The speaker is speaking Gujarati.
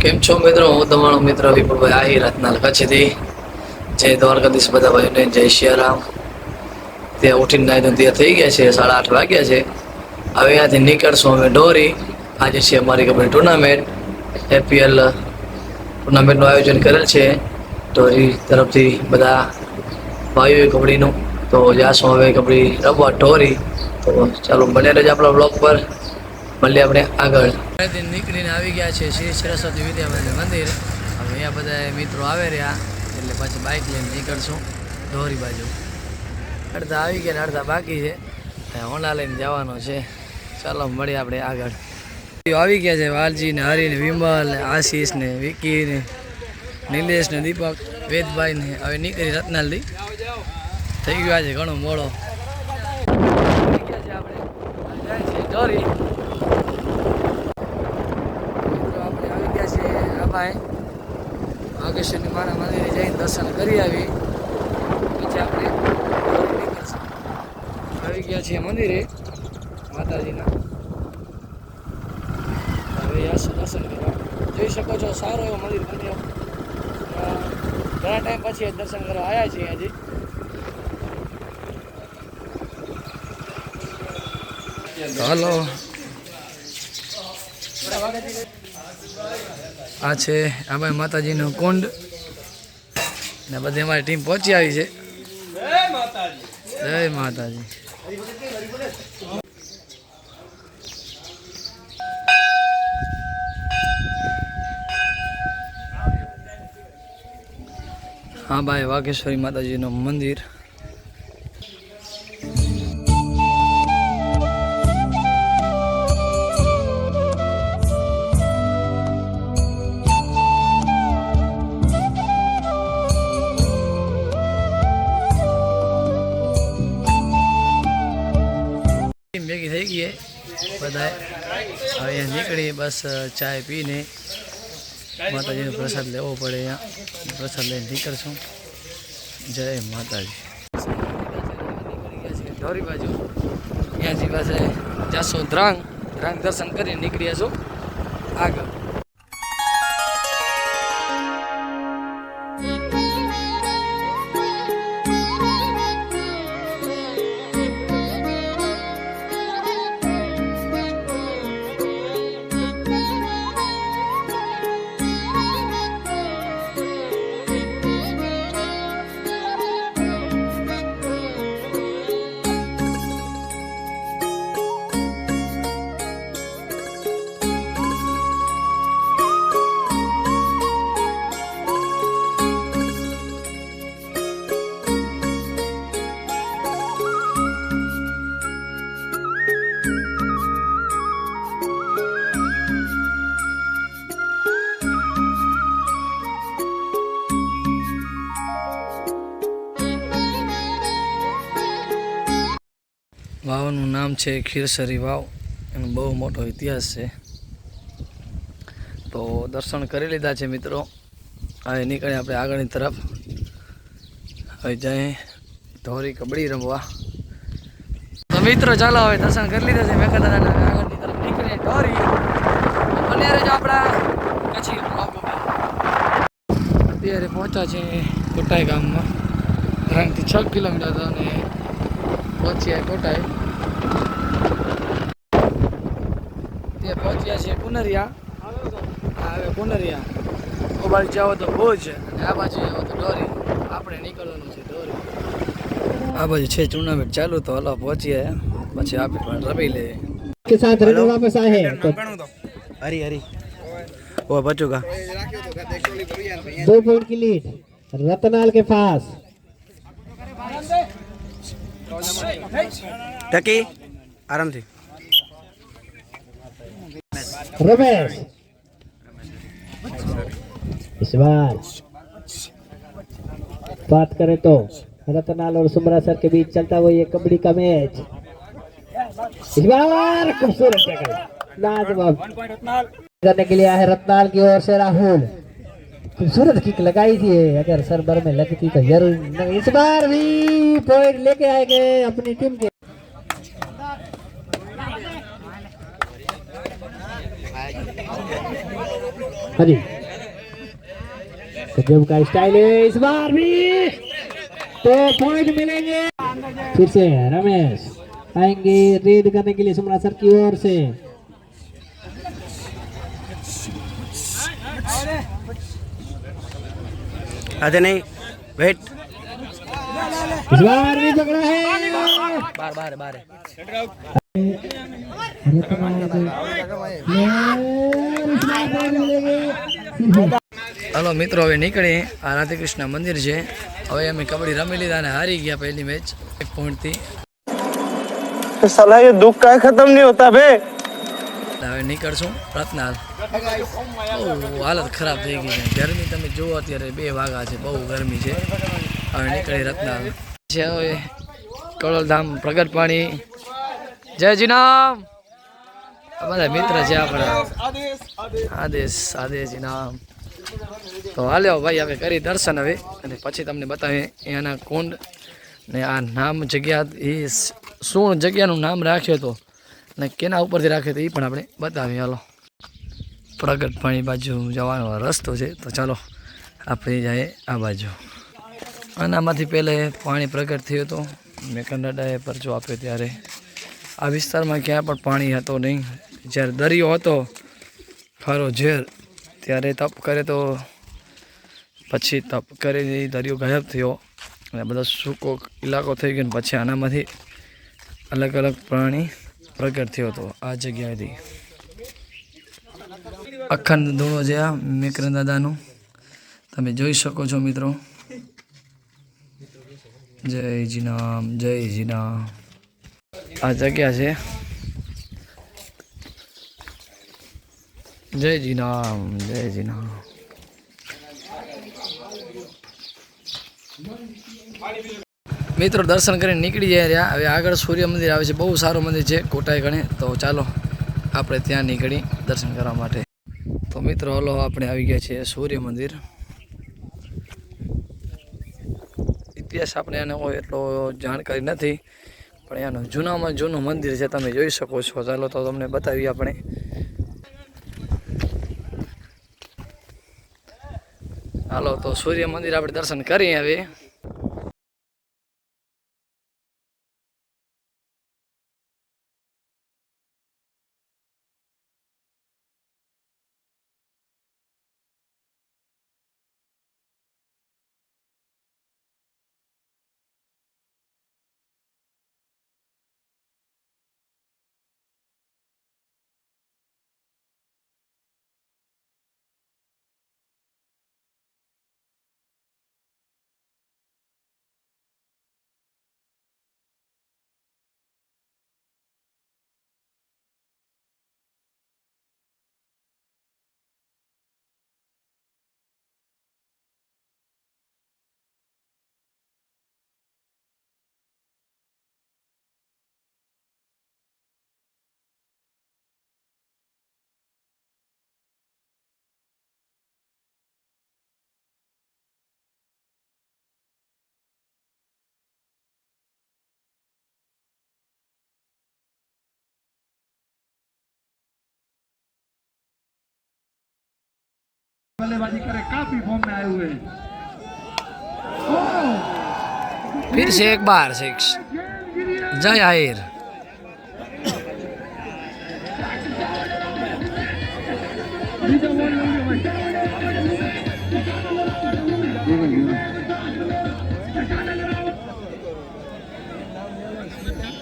કેમ છો મિત્રો? હું તમારો મિત્ર વિપુલભાઈ આહી રત્નાલ કચ્છથી. જય દ્વારકાધીશ બધા ભાઈઓને, જય સિયારામ ત્યાં ઉઠીને નાઈ ધોઈને ત્યાં થઈ ગયા છે, સાડા આઠ વાગ્યા છે. હવે અહીંયાથી નીકળશું અમે ડોરી આજે છે અમારી કંપની ટુર્નામેન્ટ એપીએલ ટુર્નામેન્ટનું આયોજન કરેલ છે. ડોરી તરફથી બધા ભાઈઓએ કબડ્ડીનું. તો જાશું હવે કબડ્ડી રમવા ઢોરી તો ચાલો બને રહેજો આપણા બ્લોગ પર. મળીએ આપણે આગળ. નીકળીને આવી ગયા છે શ્રી સરસ્વતી વિદ્યામંદિર મંદિર. હવે અહીંયા બધા મિત્રો આવે રહ્યા, એટલે પછી બાઇક લઈને નીકળશું. ઢોરી બાજુ. અડધા આવી ગયા ને અડધા બાકી છે. હોન્ડા લઈને જવાનો છે. ચાલો મળીએ આપણે આગળ. આવી ગયા છે વાલજી ને હરી ને વિમલ ને આશીષ ને વિકી ને નિલેશ ને દીપક, વેદભાઈ ને હવે નીકળી રત્નાલથી થઈ ગયો આજે ઘણો મોડો. આવી ગયા છે આપણે હવે જાય છે ધોરી મિત્રો આપણે આવી ગયા છે આભાઈ વાગેશ્વરની માના મંદિરે જઈને દર્શન કરી આવી. પછી આપણે આવી ગયા છીએ મંદિરે માતાજીના. હવે દર્શન કરવા? જોઈ શકો છો સારો એવો મંદિર બન્યો. ઘણા ટાઈમ પછી દર્શન કરવા આવ્યા છીએ હજી હાલો. આ છે આભાઈ માતાજીનો કુંડ. ને બધી અમારી ટીમ પહોંચી આવી છે. જય માતાજી. હા ભાઈ વાઘેશ્વરી માતાજીનું મંદિર. નીકળી બસ ચાય પીને માતાજીનો પ્રસાદ લેવો પડે અહીંયા. પ્રસાદ લઈને નીકળશું. જય માતાજી. ધોરી બાજુ. ત્યાંથી પાસે જાસો ધ્રાંગ ધ્રાંગ દર્શન કરીને નીકળી છું. આગળ. છે ખીરસરી વાવ. એનો બહુ મોટો ઇતિહાસ છે. તો દર્શન કરી લીધા છે મિત્રો. હવે નીકળે આપણે આગળની તરફ. હવે જઈએ ધોરી કબડી રમવા. તો મિત્રો, ચાલો હવે દર્શન કરી લીધા છે. મેઘાદાના આગળની તરફ નીકળીએ ધોરી. બને રહેજો આપણા કચ્છી અત્યારે પહોંચ્યા છે કોટાઈ ગામમાં. ત્રણથી છ કિલોમીટર અને પહોંચ્યા કોટાઈ. પહોંચ્યા છે કુનરિયા હા, હવે કુનરિયા ઓ બાજુ જાઓ તો ભુજ અને આ બાજુ જાઓ તો ડોરી આપણે નીકળવાનું છે ડોરી આ બાજુ છે ટુર્નામેન્ટ ચાલુ તો હલો પહોંચીએ પછી આપણે પણ રમી લઈએ के साथ रन वापस आए हैं तो हरी हरी वो बच्चों का दो पॉइंट की लीड रतनाल के पास टकी आराम से रमेश इस बार बात करें तो रतनाल और सुमरा सर के बीच चलता हुआ ये कबड्डी का मैच। इस बार खूबसूरत लाजवाब। करने के लिए आए रतनाल की ओर से राहुल। खूबसूरत किक लगाई थी अगर सर भर में लगती तो ज़रूर। इस बार भी पॉइंट लेके आएँगे अपनी टीम के हाँ जी गजब का स्टाइल है इस बार भी तो पॉइंट मिलेंगे फिर से रमेश आएंगे रेड करने के लिए सुमरा सर की ओर से आते नहीं वेट इस बार भी पकड़ा है बाहर बाहर बाहर મિત્રો હવે નીકળી આ રાધેકૃષ્ણ મંદિર છે. હવે અમે કબડ્ડી રમી લીધા અને હારી ગયા પહેલી મેચ એક પોઈન્ટથી સલાહ દુઃખ કાંઈ ખતમ નહીં હોતા બે હવે નીકળશું. પ્રાર્થના બહુ હાલત ખરાબ થઈ ગઈ છે. ગરમી તમે જુઓ અત્યારે બે વાગા છે. બહુ ગરમી છે. હવે નીકળી રત્નાલ છે હવે કળલધામ પ્રગટ પાણી જય જીનામ બધા મિત્ર છે આપણા. આદેશ આદેશ ઇનામ તો હાલ્યો ભાઈ, હવે કરી દર્શન હવે. અને પછી તમને બતાવીએ એના કુંડ ને આ નામ જગ્યા એ શું જગ્યાનું નામ રાખ્યો હતો ને કેના ઉપરથી રાખ્યો હતો એ પણ આપણે બતાવીએ. હાલો. પ્રગટ પાણી બાજુ જવાનો રસ્તો છે. તો ચાલો, આપણે જઈએ આ બાજુ. આનામાંથી પહેલે પાણી પ્રગટ થયું હતું. મેકંડાએ પરચો આપ્યો ત્યારે. આ વિસ્તારમાં ક્યાં પણ પાણી હતો નહીં. જ્યારે દરિયો હતો ખરો ઝેર ત્યારે તપ કરે તો પછી તપ કરીને ઈ દરિયો ગાયબ થયો. અને બધો સૂકો ઇલાકો થઈ ગયો પછી આનામાંથી અલગ અલગ પ્રાણી પ્રગટ થયો હતો આ જગ્યાએથી. અખંડ ધૂણો જે આ મેકરન દાદાનું. તમે જોઈ શકો છો મિત્રો. જય જીનામ જય જીનામ આ જગ્યા છે જય જી નામ જય જી નામ મિત્રો, દર્શન કરીને નીકળી જાય રહ્યા. હવે આગળ સૂર્ય મંદિર આવે છે. બહુ સારું મંદિર છે, કોટાઈ ગણે. તો ચાલો, આપણે ત્યાં નીકળી દર્શન કરવા માટે. તો મિત્રો, હલો, આપણે આવી ગયા છીએ સૂર્ય મંદિર. ઇતિહાસ આપણે એને કોઈ એટલો જાણકારી નથી, પણ એનું જૂનામાં જૂનું મંદિર છે, તમે જોઈ શકો છો. ચાલો, તો તમને બતાવીએ આપણે. હાલો તો સૂર્ય મંદિર આપણે દર્શન કરીએ હવે. बल्लेबाजी करे काफी फॉर्म में आए हुए हैं फिर से एक बार सिक्स जय आहिर बीजा बॉल लेंगे भाई